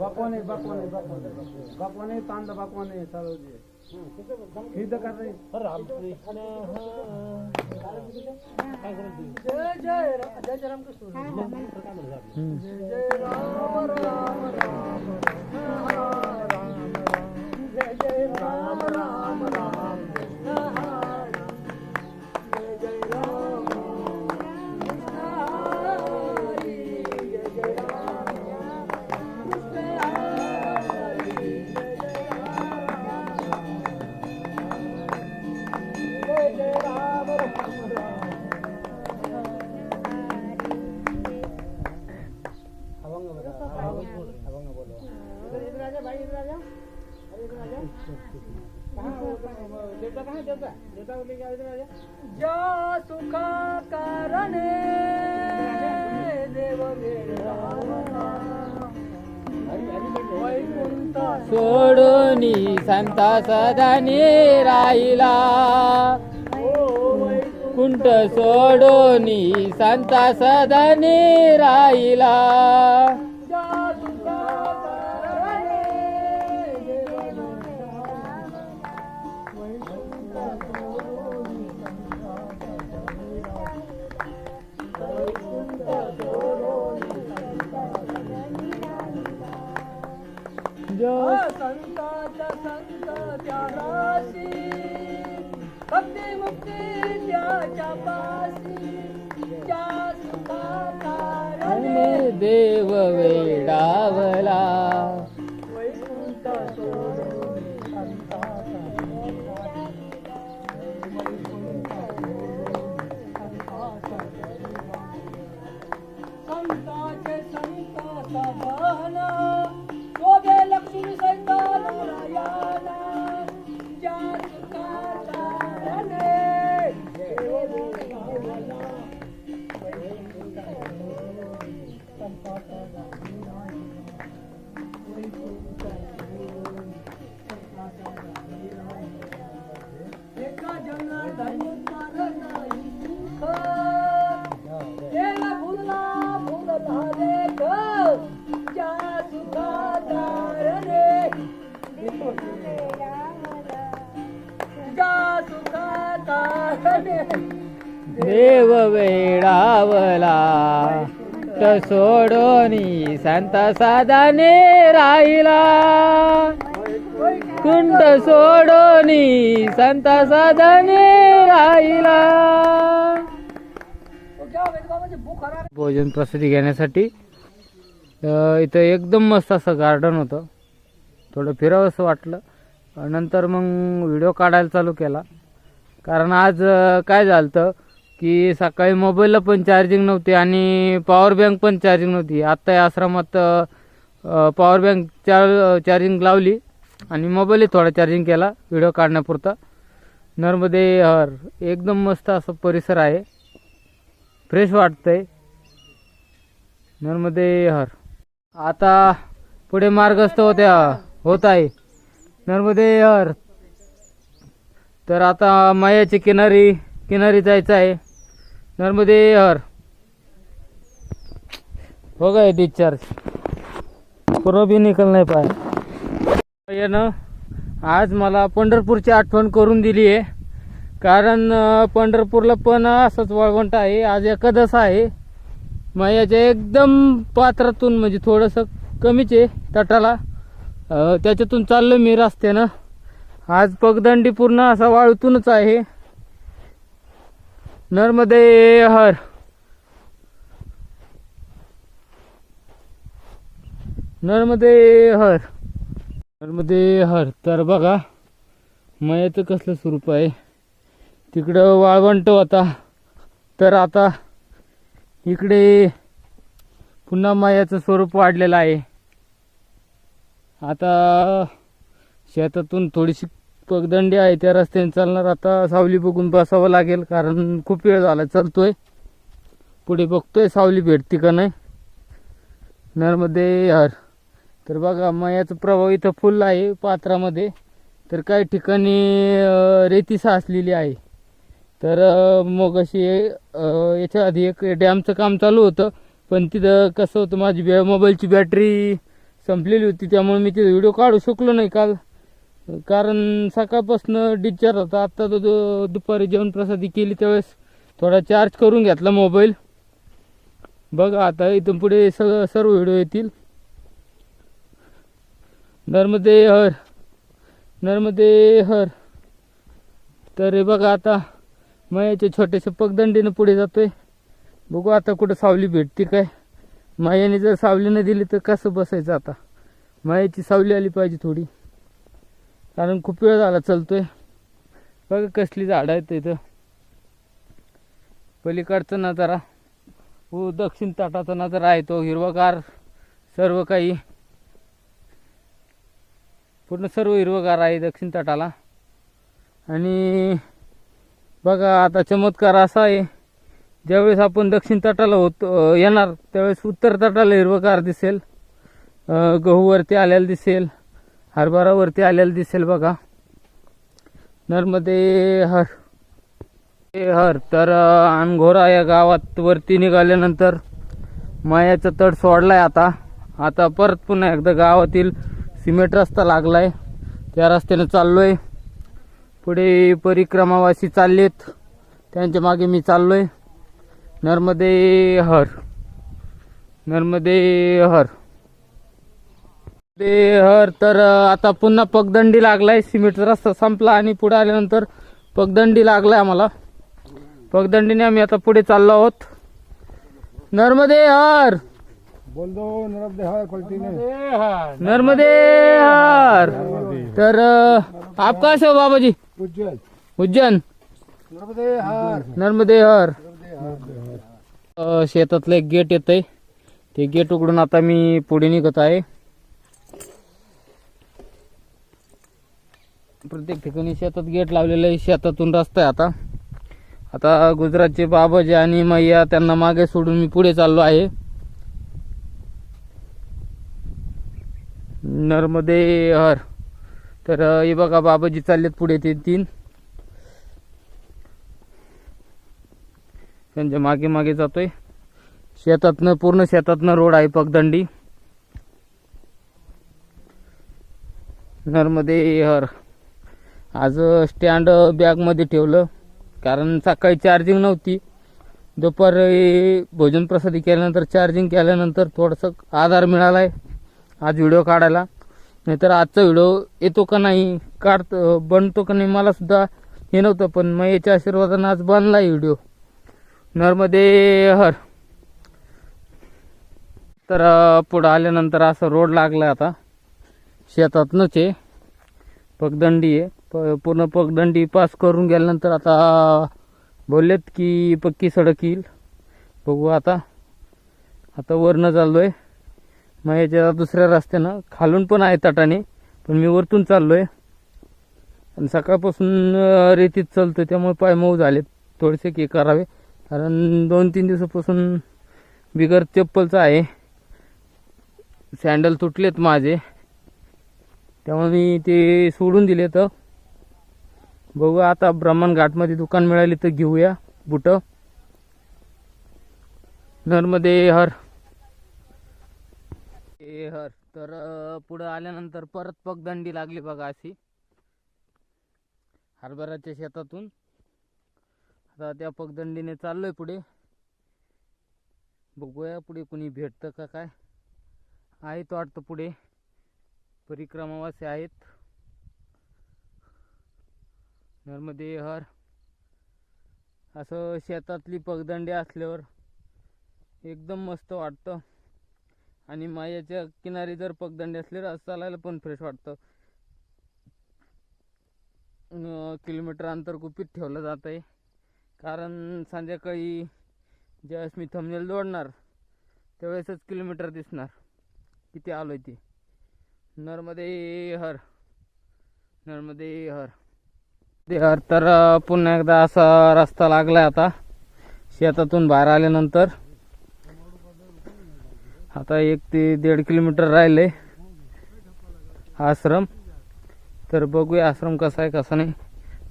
बकवाने बकवाने बकवाने बकवाने तांदा बकवाने चालू दे सिद्ध कर रहे रामकृष्ण. जय जय रा- जय जय रामकृष्ण. जय जय राम राम राम. सोडोनी सदनी राहिला. कुंट सोडोनी संत सदनी राहिला. जा त्याराशी भक्ती मुक्ती त्याच्या पाशी त्या देव वे संत साधाने राहिला. कुंड सोडोनी संत साधाने राहिला. भोजन प्रसिद्धी घेण्यासाठी इथं एकदम मस्त असं गार्डन होतं. थोडं फिरावंसं वाटलं. नंतर मग व्हिडिओ काढायला चालू केला. कारण आज काय झालं तर की सकाळी मोबाईलला पण चार्जिंग नव्हती आणि पॉवर बँक पण चार्जिंग नव्हती. आत्ता या आश्रमात पॉवर बँक चार चार्जिंग लावली आणि मोबाईलही थोडा चार्जिंग केला व्हिडिओ काढण्यापुरता. नर्मदे हर एकदम मस्त असं परिसर आहे. फ्रेश वाटतंय. नर्मदे हर. आता पुढे मार्गस्थ होत्या होत आहे. नर्मदे हर. तर आता मायाची किनारी किनारी जायचं आहे. नर्मदे हर. हो गए डिस्चार्ज पूर्व भी निकल नाही पाय. यानं आज मला पंढरपूरची आठवण करून दिली आहे. कारण पंढरपूरला पण असंच वळवंट आहे आज एकादश आहे. मग याच्या एकदम पात्रातून म्हणजे थोडंसं कमीच आहे तटाला. त्याच्यातून चाललो मी रस्त्यानं. आज पगदंडी पूर्ण असा वाळूतूनच आहे. नर्मदे हर नर्मदे हर नर्मदे हर तर बघा मयाचं कसलं स्वरूप आहे. तिकडं वाळवंट होता. तर आता इकडे पुन्हा मयाचं स्वरूप वाढलेलं आहे. आता शेतातून थोडीशी पगदंडी आहे त्या रस्त्याने चालणार. आता सावली बघून बसावं लागेल कारण खूप वेळ झाला चालतोय. पुढे बघतोय सावली भेटते का नाही. नर्मदे हर तर बघा मयाचा प्रभाव इथं फुल आहे पात्रामध्ये. तर काही ठिकाणी रेती साचलेली आहे. तर मग अशी याच्या आधी एक डॅमचं काम चालू होतं. पण तिथं कसं होतं माझी बॅ मोबाईलची बॅटरी संपलेली होती त्यामुळे मी तिथं व्हिडिओ काढू शकलो नाही काल. कारण सकाळपासून डिस्चार्ज होता. आत्ता तो दु- दुपारी जेवण प्रसादी केली त्यावेळेस. थोडा चार्ज करून घेतला मोबाईल बघा आता इथून पुढे सगळं सर्व व्हिडिओ येतील. नर्मदे हर. नर्मदे हर. तर बघा आता मायाच्या छोट्याशा पगदंडीनं पुढे जातोय. बघू आता कुठं सावली भेटते काय. मायाने जर सावली नाही दिली तर कसं बसायचं आता? मायाची सावली आली पाहिजे थोडी. कारण खूप वेळ झाला चालतोय. बघा कसली झाडं आहेत इथं. पलीकडचा नजारा. हो दक्षिण तटाचा नजारा आहे तो हिरवागार सर्व काही. पूर्ण सर्व हिरवगार आहे दक्षिण तटाला. आणि बघा आता चमत्कार असा आहे. ज्यावेळेस आपण दक्षिण तटाला होतो येणार त्यावेळेस उत्तर तटाला हिरवगार दिसेल. गहूवरती आलेलं दिसेल. हरभरावरती आलेला दिसेल बघा. नर्मदे हर. हर. तर अनघोरा या गावात वरती निघाल्यानंतर मायाचा तड सोडलाय आता. आता परत पुन्हा एकदा गावातील सिमेंट रस्ता लागलाय. त्या रस्त्याने चाललोय. पुढे परिक्रमावासी चाललेत. त्यांच्या मागे मी चाललोय. नर्मदे हर. नर्मदे हर. ते हर तर आता पुन्हा पगदंडी लागलाय सिमेंटचा रस्ता संपला आणि पुढे आल्यानंतर पगदंडी लागलाय आम्हाला. पगदंडीने आम्ही आता पुढे चाललो आहोत. नर्मदे हर! बोल दो नर्मदे हर पलटी ने नर्मदे हर! तर आप कहाँ से हो बाबा जी उज्जैन. उज्जैन? नर्मदे हर. नर्मदे हर! शेतातलं एक गेट येत आहे ते गेट उघडून आता मी पुढे निघत आहे. प्रत्येक ठिकाणी शेतात गेट लावलेलं आहे. शेतातून रस्ता आहे आता. आता गुजरातचे बाबाजी आणि मैया त्यांना मागे सोडून मी पुढे चाललो आहे. नर्मदे हर. तर हे बघा बाबाजी चाललेत पुढे ते तीन. त्यांच्या मागे मागे जातोय. शेतातनं पूर्ण शेतातनं रोड आहे पगदंडी. नर्मदे हर. आज स्टँड बॅगमध्ये ठेवलं. कारण सकाळी चार्जिंग नव्हती. दुपारी भोजन प्रसादी केल्यानंतर चार्जिंग केल्यानंतर थोडंसं आधार मिळाला आहे आज व्हिडिओ काढायला. नाहीतर आजचा व्हिडिओ येतो का नाही काढतो बनतो का नाही मला सुद्धा हे नव्हतं. पण मग याच्या आशीर्वादानं आज बनला व्हिडिओ नर्मदे हर. तर पुढं आल्यानंतर असं रोड लागला आता. शेतातनंच आहे. पगदंडी आहे. पूर्ण पगदंडी पास करून गेल्यानंतर आता बोललेत की पक्की सडक येईल. बघू आता. आता वरनं चाललोय. मग याच्या दुसऱ्या रस्त्यानं खालून पण आहे तटाने पण मी वरतून चाललोय. आणि सकाळपासून रेतीत चालतोय त्यामुळे पाय मऊ झालेत. थोडेसे की करावे. कारण दोन तीन दिवसापासून बिगर चप्पलचं आहे. सँडल तुटलेत माझे. त्यामुळे मी ते सोडून दिले तर बघू आता ब्रह्मण घाटमध्ये दुकान मिळाली तर घेऊया बुट. नर्मदे हर. ए हर. तर पुढं आल्यानंतर परत पगदंडी लागली बघा अशी. हरभराच्या शेतातून. आता त्या पगदंडीने चाललोय पुढे. बघूया पुढे कुणी भेटतं का काय. आहेत वाटतं पुढे. परिक्रमावासी आहेत. नर्मदे हर. असं शेतातली पगदंडी असल्यावर एकदम मस्त वाटतं. आणि मायाच्या किनारी जर पगदंडी असल्यावर असं चालायला पण फ्रेश वाटतं. किलोमीटर अंतर गुपित ठेवलं जात आहे कारण संध्याकाळी ज्यावेळेस मी थमनेल जोडणार त्यावेळेसच किलोमीटर दिसणार. किती आलो आहे ते. नर्मदे हर. नर्मदे हर. तर पुन्हा एकदा असा रस्ता लागलाय आता. शेतातून बाहेर आल्यानंतर. आता एक ते दीड किलोमीटर राहिले आश्रम. तर बघूया आश्रम कसा आहे कसा नाही.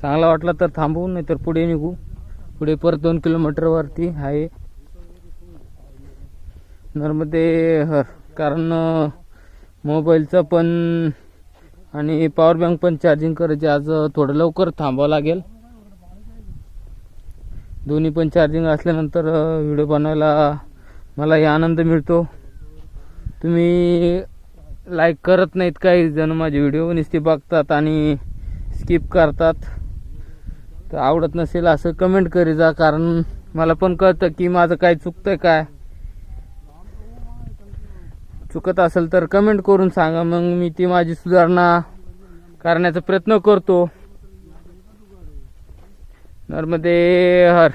चांगला वाटला तर थांबू नाही तर पुढे निघू. पुढे परत दोन किलोमीटरवरती आहे. नर्मदे हर. कारण मोबाईलचा पण आणि पॉवर बँक पण चार्जिंग करायची. आज थोडं लवकर थांबावं लागेल. दोन्ही पण चार्जिंग असल्यानंतर व्हिडिओ बनवायला मलाही आनंद मिळतो. तुम्ही लाईक करत नाहीत काही जण माझे व्हिडिओ नुसते बघतात आणि स्किप करतात. तर आवडत नसेल असं कमेंट करी जा. कारण मला पण कळतं की माझं काय चुकतं काय. चुकत असेल तर कमेंट करून सांगा. मग मी ती माझी सुधारणा करण्याचा प्रयत्न करतो. नर्मदे हर.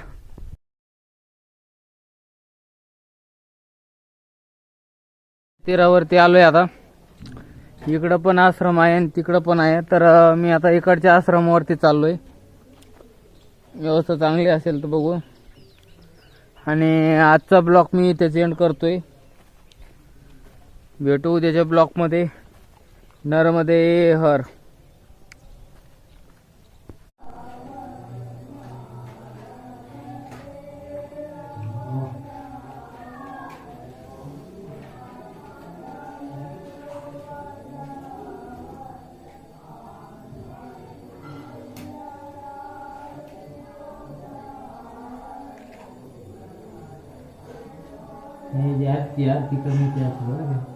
तीरावरती आलोय आता. इकडं पण आश्रम आहे आणि तिकडं पण आहे. तर मी आता इकडच्या आश्रमावरती चाललोय. व्यवस्था चांगली असेल तर बघू. आणि आजचा ब्लॉग मी त्याचे एंड करतोय. भेटू उद्याच्या ब्लॉकमध्ये नरमध्ये हर. आरती करण्याची असं कोटीची मस्त निर्गुण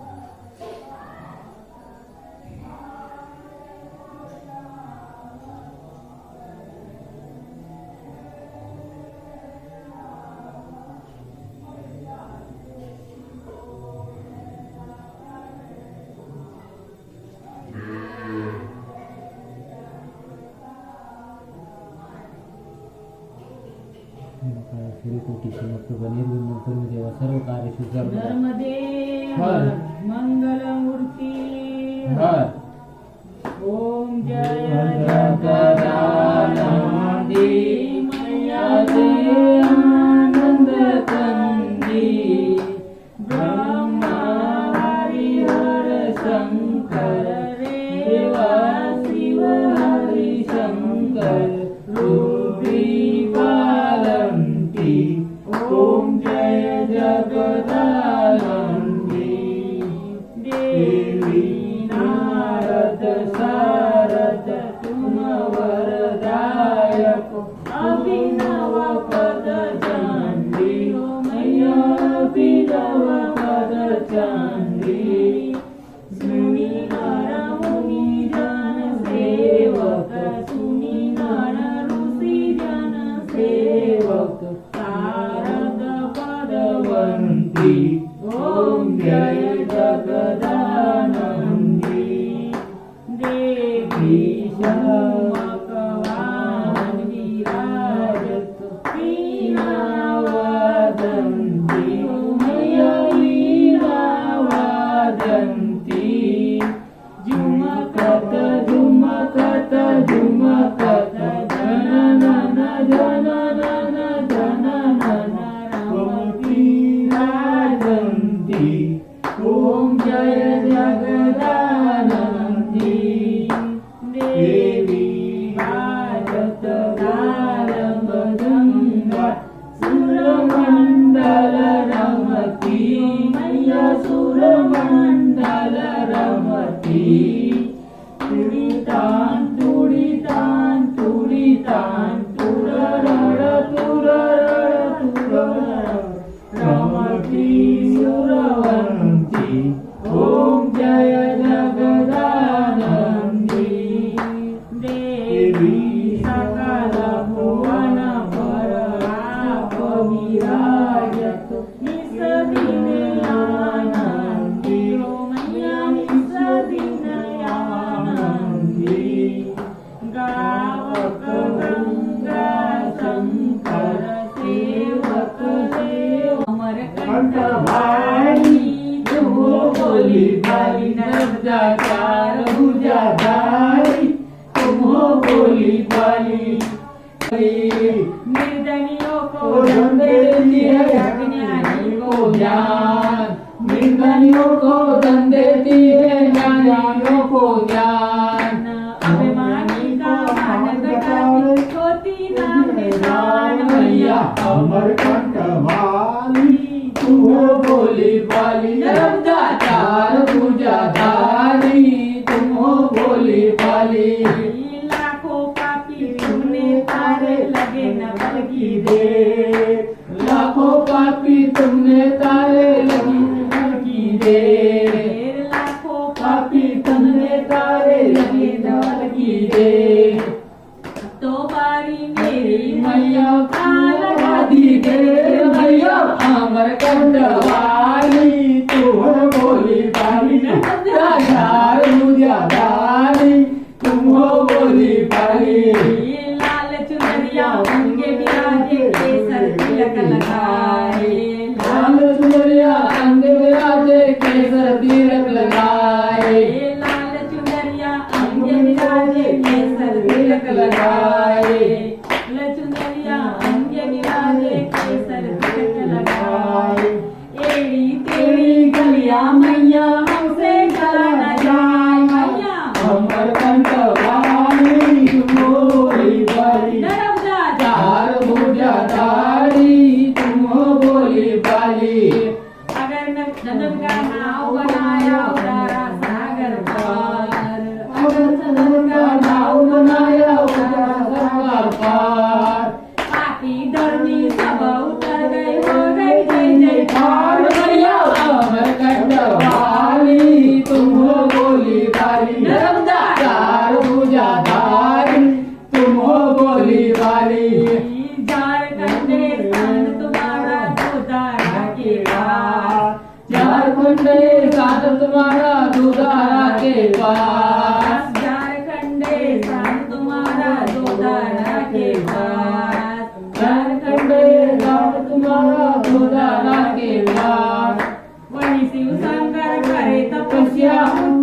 कार्य सुधारलं नर्मदे हर. मंगलमूर्ती. हर. ओम 담배를 피어 야근이 아니고냐 की కదా Yeah.